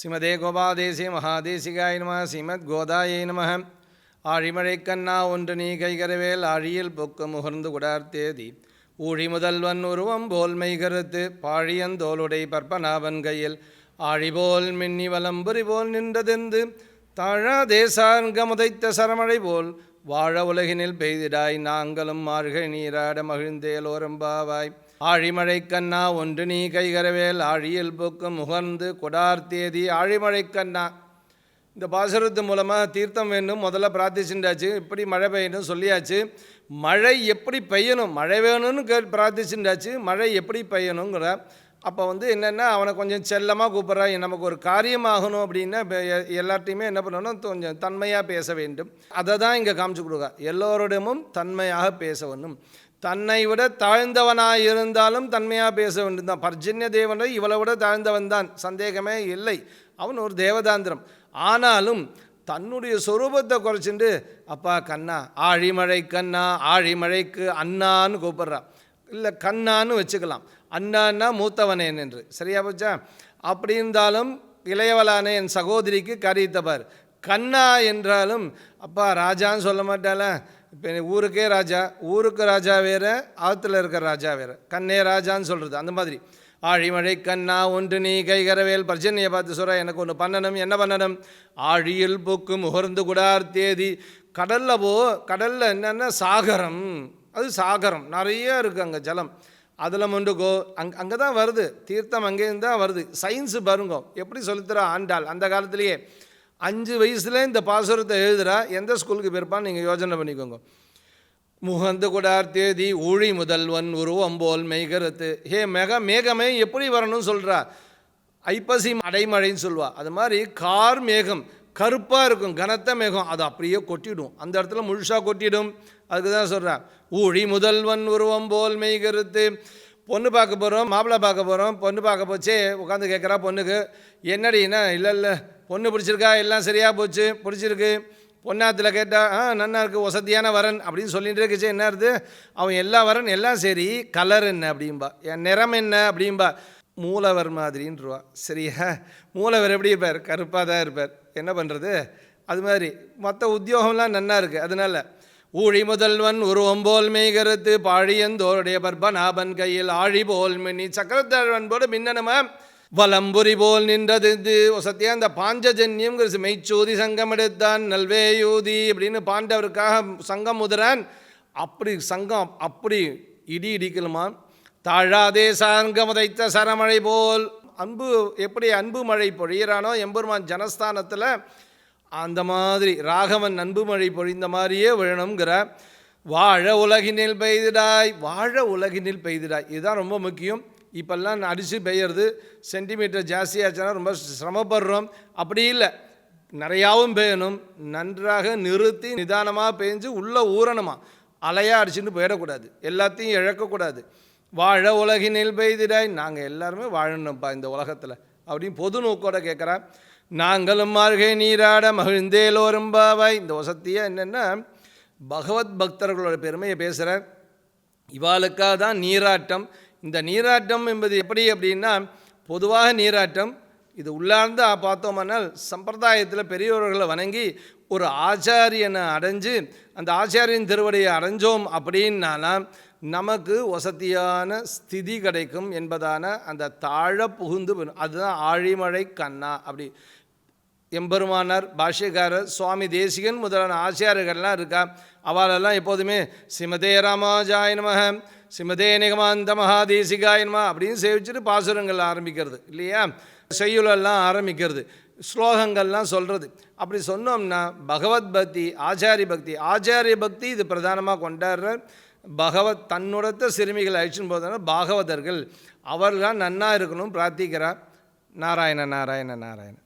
ஸ்ரீமதே கோபாதேசிய மகாதேசிகாய நம ஸ்ரீமத் கோதாயை நம. ஆழிமழை கண்ணா ஒன்று நீ கைகரவேல் ஆழியில் பொக்கு முகர்ந்து குடார்த்தேதி. ஊழி முதல்வன் உருவம் போல்மை கருத்து பாழியந்தோளுடை பற்பனாவன் கையில். ஆழிபோல் மின்னி வலம்புரி போல் நின்றதெந்து தாழா தேசாங்கமுதைத்த சரமழை போல். வாழ உலகினில் பெய்திடாய் நாங்களும் மார்கழி நீராட மகிழ்ந்தேலோரம்பாவாய் ஆழிமழை கண்ணா ஒன்று நீ கைகரவேல் ஆழியில் போக்கும் முகர்ந்து கொடார்த்தேதி ஆழிமழை கண்ணா. இந்த பாசுரத்து மூலமாக தீர்த்தம் வேணும் முதல்ல பிரார்த்திச்சுட்டாச்சு இப்படி மழை பெய்யணும் சொல்லியாச்சு. மழை எப்படி பெய்யணும்? மழை வேணும்னு கே பிரார்த்திச்சுட்டாச்சு மழை எப்படி பெய்யணுங்கிற. அப்போ வந்து என்னென்னா அவனை கொஞ்சம் செல்லமாக கூப்பிட்றான் நமக்கு ஒரு காரியம் ஆகணும் அப்படின்னா இப்போ எ- எல்லார்ட்டையுமே என்ன பண்ணணும்? கொஞ்சம் தன்மையாக பேச வேண்டும். அதை தான் இங்கே காமிச்சு கொடுக்க. எல்லோரிடமும் தன்மையாக பேச வேணும் தன்னை விட தாழ்ந்தவனாக இருந்தாலும் தன்மையாக பேச வேண்டும் தான் பர்ஜன்ய தேவனை இவளை விட தாழ்ந்தவன் தான். சந்தேகமே இல்லை. அவன் ஒரு தேவதாந்திரம். ஆனாலும் தன்னுடைய சொரூபத்தை குறைச்சிட்டு அப்பா கண்ணா ஆழிமழை கண்ணா ஆழிமழைக்கு அண்ணான்னு கூப்பிட்றான் இல்லை கண்ணான்னு வச்சுக்கலாம். அண்ணான்னா மூத்தவனேன் என்று சரியா போச்சா? அப்படி இருந்தாலும் இளையவளான என் சகோதரிக்கு கரித்தபார் கண்ணா என்றாலும் அப்பா ராஜான்னு சொல்ல மாட்டாள? இப்போ ஊருக்கே ராஜா ஊருக்கு ராஜா வேறு ஆற்றுல இருக்கிற ராஜா வேறு. கண்ணே ராஜான்னு சொல்கிறது அந்த மாதிரி. ஆழிமழை கண்ணா ஒன்று நீ கைகரவேல். பர்ஜன்யை பார்த்து சொல்கிற எனக்கு ஒன்று பண்ணணும் என்ன பண்ணணும்? ஆழியில் பூக்கு முகர்ந்து குடார் தேதி. கடலில் போ கடலில் என்னென்ன சாகரம். அது சாகரம். நிறைய இருக்குது அங்கே ஜலம். அதில் முண்டுக்கோ அங் அங்கே தான் வருது. தீர்த்தம் அங்கேருந்து தான் வருது. சயின்ஸு பாருங்க எப்படி சொல்லித்தரா ஆண்டாள் அந்த காலத்திலேயே. அஞ்சு வயசில் இந்த பாசுரத்தை எழுதுகிறா எந்த ஸ்கூலுக்கு போயிருப்பான்னு நீங்கள் யோசனை பண்ணிக்கோங்க. முகந்து குடார் தேதி ஊழி முதல்வன் உருவம் போல் மெய்கருத்து. ஹே மெக மேகமே எப்படி வரணும்னு சொல்கிறா ஐப்பசி அடைமழைன்னு சொல்லுவா. அது மாதிரி கார் மேகம் கருப்பாக இருக்கும் கனத்த மேகம் அது அப்படியே கொட்டிடும். அந்த இடத்துல முழுசாக கொட்டிடும். அதுக்கு தான் சொல்கிறேன் ஊழி முதல்வன் உருவம் போல் மெய்கருத்து. பொண்ணு பார்க்க போகிறோம் மாப்பிள்ளை பார்க்க போகிறோம் பொண்ணு பார்க்க போச்சே உட்காந்து கேட்குறா பொண்ணுக்கு. என்னடின்னா இல்லை இல்லை பொண்ணு பிடிச்சிருக்கா? எல்லாம் சரியாக போச்சு. பிடிச்சிருக்கு. பொன்னாத்தில் கேட்டால் ஆ நன்னா இருக்குது வசதியான வரன் அப்படின்னு சொல்லிட்டு இருக்குச்சு. என்ன இருக்குது அவன் எல்லா வரன் எல்லாம் சரி. கலர் என்ன அப்படிம்பா? என் நிறம் என்ன அப்படிம்பா? மூலவர் மாதிரின்றவா. சரியா? மூலவர் எப்படி இருப்பார்? கருப்பாக தான் இருப்பார். என்ன பண்ணுறது அது மாதிரி. மற்ற உத்தியோகம்லாம் நன்னா இருக்குது அதனால் ஊழி முதல்வன் உருவம்போல் மெய்கருத்து பாழியந்தோருடைய பர்பநாபன் கையில் ஆழி போல் மின்னி சக்கரத்தாழ்வன் போட மின்னணுமா? வலம்புரி போல் நின்றது இது. சத்தியா இந்த பாஞ்சஜன்யம்ங்கிற மெய்ச்சோதி சங்கம் எடுத்தான் நல்வேயூதி அப்படின்னு பாண்டவருக்காக சங்கம் முதுறான். அப்படி சங்கம் அப்படி இடி இடிக்கலுமா தாழாதே சார்கம் உதைத்த சரமழை போல். அன்பு எப்படி அன்பு மழை பொழியிறானோ எம்பெருமான் ஜனஸ்தானத்தில் அந்த மாதிரி ராகவன் அன்பு மழை பொழிந்த மாதிரியே விழணுங்கிற. வாழ உலகினில் பெய்திடாய் வாழ உலகினில் பெய்திடாய். இதுதான் ரொம்ப முக்கியம். இப்போல்லாம் அடித்து பெய்யறது சென்டிமீட்டர் ஜாஸ்தியாச்சுன்னா ரொம்ப சிரமப்படுறோம். அப்படி இல்லை. நிறையாவும் பெய்யணும். நன்றாக நிறுத்தி நிதானமாக பெஞ்சு உள்ளே ஊறணுமா? அலையாக அடிச்சுட்டு போயிடக்கூடாது. எல்லாத்தையும் இழக்கக்கூடாது. வாழ உலகினில் பெய்திடாய். நாங்கள் எல்லாருமே வாழணும்ப்பா இந்த உலகத்தில். அப்படின்னு பொது நோக்கோட கேட்குறா நாங்களும் மார்கை நீராட மகிழ்ந்தேலோரும் பாவாய் இந்த வசத்தியாக என்னென்னா பகவத் பக்தர்களோட பெருமையை பேசுகிறேன் இவாளுக்காக தான் நீராட்டம். இந்த நீராட்டம் என்பது எப்படி அப்படின்னா பொதுவாக நீராட்டம் இது உள்ளார்ந்து பார்த்தோமானால் சம்பிரதாயத்தில் பெரியவர்களை வணங்கி ஒரு ஆச்சாரியனை அடைஞ்சு அந்த ஆச்சாரியன் திருவடியை அடைஞ்சோம் அப்படின்னாலாம் நமக்கு வசதியான ஸ்திதி கிடைக்கும் என்பதான அந்த தாழ புகுந்து அதுதான் ஆழிமழை கண்ணா அப்படி. எம்பெருமானார் பாஷ்யக்காரர் சுவாமி தேசிகன் முதலான ஆச்சாரியர்கள்லாம் இருக்கா? அவளெல்லாம் எப்போதுமே சிமதே ராமாஜாய நமக சிமதே நிகமாந்த மகாதேசிகாய நம அப்படின்னு சேவிச்சுட்டு பாசுரங்கள் ஆரம்பிக்கிறது இல்லையா? செய்யுளெல்லாம் ஆரம்பிக்கிறது ஸ்லோகங்கள்லாம் சொல்கிறது அப்படி சொன்னோம்னா பகவத் பக்தி ஆச்சாரிய பக்தி ஆச்சாரிய பக்தி இது பிரதானமாக கொண்டாடுற பகவத் தன்னுடத்த சிறுமிகள் அழிச்சுன்னு போதுனா பாகவதர்கள் அவர்கள் நன்னா இருக்கணும் பிரார்த்திக்கிறார். நாராயண நாராயண நாராயண.